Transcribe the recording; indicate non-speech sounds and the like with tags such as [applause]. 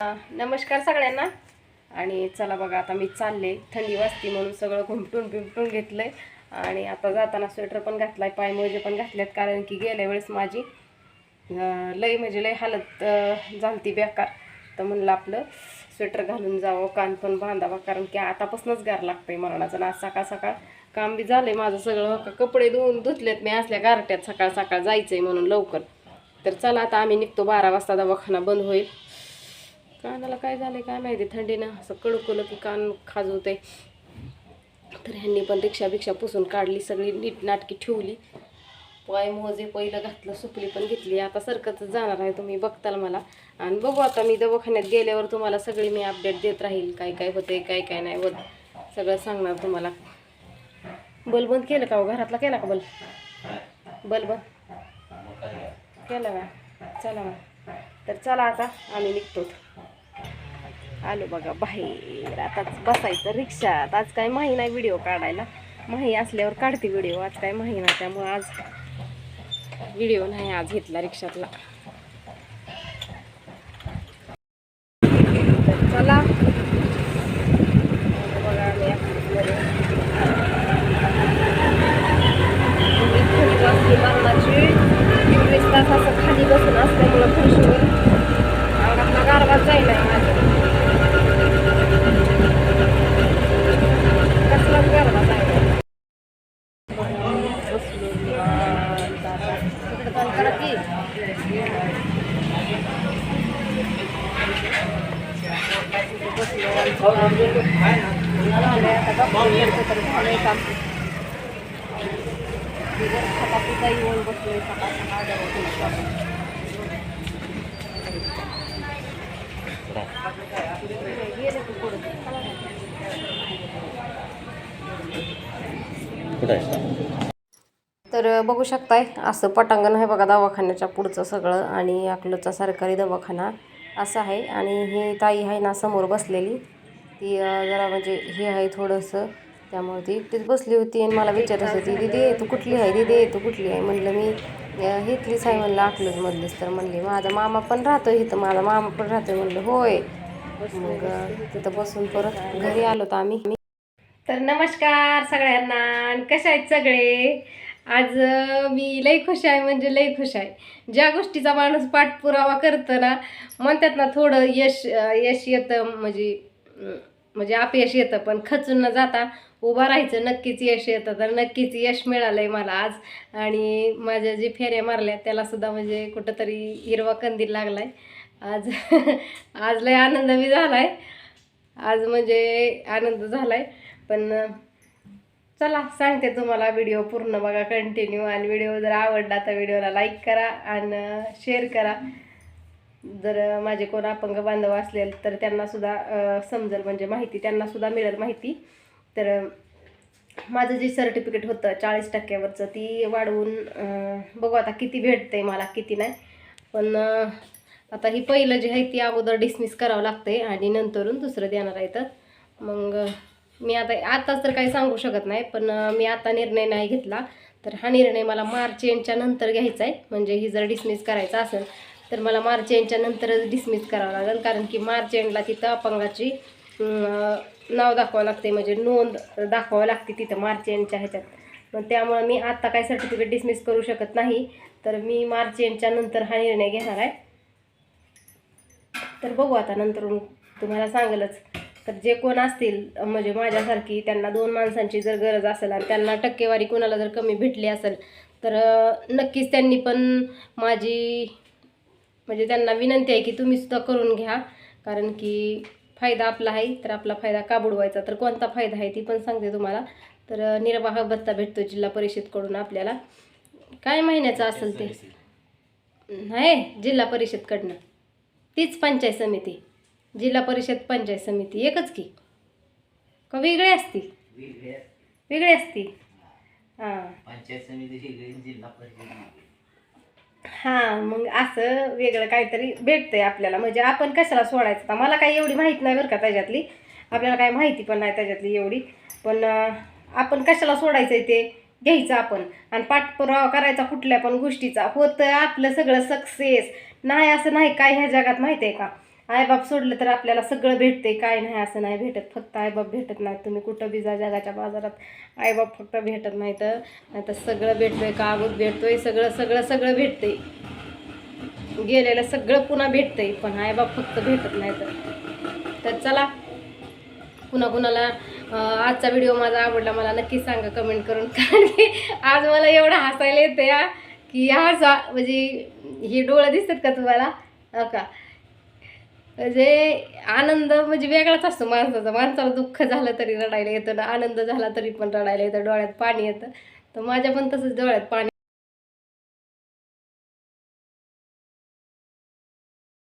नमस्कार सगळ्यांना. आणि चला बघा आता मी चालले. थंडी वाजती म्हणून सगळं घुमटून बिमटून घेतलंय. आणि आता जाताना स्वेटर पण घातलाय पायमोजे पण घातल्यात कारण की गेल्या वेळेस माझी लई लय म्हणजे लय हालत झालती बेकार. तर म्हणलं आपलं स्वेटर घालून जावं कान पण बांधावा कारण की आतापासूनच गार लागतंय मरणाचं. ना आज सकाळ सकाळ काम बी झालंय माझं सगळं. का कपडे धुवून धुतलेत मी असल्या गारट्यात सकाळ सकाळ जायचंय म्हणून लवकर. तर चला आता आम्ही निघतो बारा वाजता दवाखाना बंद होईल. कानाला काय झालं काय माहिती? थंडीनं असं कडकलं की कान खाजवते तर ह्यांनी पण रिक्षा बिक्षा पुसून काढली सगळी नीट नाटकी ठेवली. पाय मोजे पहिलं घातलं सुपली पण घेतली. आता सरकच जाणार आहे तुम्ही बघताल मला. आणि बघू आता मी दवाखान्यात गेल्यावर तुम्हाला सगळी मी अपडेट देत राहील. काय काय होते काय काय नाही होत. सगळं सांगणार तुम्हाला. बल बंद केलं का हो? घरातला केला का बल? बल बंद? केलं का? चला मग. तर चला आता आम्ही निघतो आलो बघा बाहेर आताच बसायचं रिक्षात. आज काय माही नाही व्हिडिओ काढायला. माही असल्यावर काढते व्हिडिओ आज काय माही नाही त्यामुळं आज व्हिडिओ नाही आज घेतला रिक्षातला. येऊन बसलोय सकाळ सकाळ तर बघू शकताय असं पटांगण आहे बघा दवाखान्याच्या पुढचं सगळं आणि अकलूचा सरकारी दवाखाना असं आहे. आणि ही ताई आहे ना समोर बसलेली. ती जरा म्हणजे हे आहे थोडंसं. त्यामुळे ती एकटीच बसली होती आणि मला विचारत होती दिदी तू कुठली आहे? दिदी तू कुठली आहे? म्हणलं मी हेतलीच आहे म्हणलं अकलूजमधलीच तर म्हणली माझा मामा पण राहतो इथं माझा मामा पण राहतो म्हणलं होय. मग तिथं बसून परत घरी आलो तर आम्ही. तर नमस्कार सगळ्यांना आणि कशा आहेत सगळे? आज मी लई खुश आहे म्हणजे लई खुश आहे. ज्या गोष्टीचा माणूस पाठपुरावा करतो ना म्हणतात ना थोडं यश यश येतं म्हणजे म्हणजे अपयश येतं पण खचून न जाता उभा राहायचं. नक्कीच यश येतं तर नक्कीच यश मिळालं आहे मला आज. आणि माझ्या जे फेऱ्या मारल्या त्यालासुद्धा म्हणजे कुठंतरी हिरवा कंदील लागला आहे आज [laughs] आज लय आनंद मी झाला आहे आज म्हणजे आनंद झाला आहे पण चला सांगते तुम्हाला व्हिडिओ पूर्ण बघा कंटिन्यू आणि व्हिडिओ जर आवडला तर व्हिडिओला लाईक करा आणि शेअर करा. जर माझे कोण अपंग बांधव असलेल तर त्यांनासुद्धा समजेल म्हणजे माहिती त्यांनासुद्धा मिळेल माहिती. तर माझं जे सर्टिफिकेट होतं चाळीस टक्क्यावरचं ती वाढवून बघू आता किती भेटते मला किती नाही. पण आता ही पहिलं जे आहे ती अगोदर डिसमिस करावं लागते आणि नंतरून दुसरं देणार आहे तर. मग मी आता आताच तर काही सांगू शकत नाही पण मी आता निर्णय नाही घेतला. तर हा निर्णय मला मार्च एंडच्या नंतर घ्यायचा आहे म्हणजे ही जर डिसमिस करायचा असेल तर मला मार्च एंडच्या नंतरच डिसमिस करावं लागेल. कारण की मार्च एंडला तिथं अपंगाची नाव दाखवावं लागते म्हणजे नोंद दाखवावं लागते तिथं मार्च एंडच्या ह्याच्यात. मग त्यामुळं मी आत्ता काय सर्टिफिकेट डिसमिस करू शकत नाही. तर मी मार्च एंडच्या नंतर हा निर्णय घेणार आहे. तर बघू आता नंतर तुम्हाला सांगेलच. तर जे कोण असतील म्हणजे माझ्यासारखी त्यांना दोन माणसांची जर गरज असेल आणि त्यांना टक्केवारी कोणाला जर कमी भेटली असेल तर नक्कीच त्यांनी पण माझी म्हणजे त्यांना विनंती आहे की तुम्ही सुद्धा करून घ्या. कारण की फायदा आपला आहे तर आपला फायदा का बुडवायचा? तर कोणता फायदा आहे ती पण सांगते तुम्हाला. तर निर्वाह भत्ता भेटतो जिल्हा परिषदकडून आपल्याला. काय महिन्याचं असेल ते? नाही जिल्हा परिषदकडनं. तीच पंचायत समिती. जिल्हा परिषद पंचायत समिती. एकच की. का वेगळी असती वेगळी असती हां. पंचायत समिती वेगळी जिल्हा परिषद हां मग असं वेगळं काहीतरी भेटतंय आपल्याला. म्हणजे आपण कशाला सोडायचं? आता मला काही एवढी माहीत नाही बरं का त्याच्यातली. आपल्याला काही माहिती पण नाही त्याच्यातली एवढी. पण आपण कशाला सोडायचं आहे ते? घ्यायचं आपण. आणि पाठपुरावा करायचा कुठल्या पण गोष्टीचा. होतं आपलं सगळं सक्सेस नाही असं नाही काय ह्या जगात माहिती आहे का? आईबाप सोडलं तर आपल्याला सगळं भेटते काय नाही असं नाही भेटत. फक्त आईबाप भेटत नाही. तुम्ही कुठं बी जा जगाच्या बाजारात आईबाप फक्त भेटत नाही तर. नाही तर सगळं भेटतोय कागद भेटतोय सगळं सगळं सगळं भेटतंय. गेलेलं सगळं पुन्हा भेटतंय पण आईबाप फक्त भेटत नाही तर. तर चला कुणा कुणाला आजचा व्हिडिओ माझा आवडला मला नक्की सांगा कमेंट करून. कारण की आज मला एवढं हसायला येतं या की हसा म्हणजे हे डोळं दिसतात का तुम्हाला? हो का? म्हणजे आनंद म्हणजे वेगळाच असतो माणसाचा. माणसाला दुःख झालं तरी रडायला येतं ना आनंद झाला तरी पण रडायला येतं डोळ्यात पाणी येतं. तर माझ्या पण तसंच डोळ्यात पाणी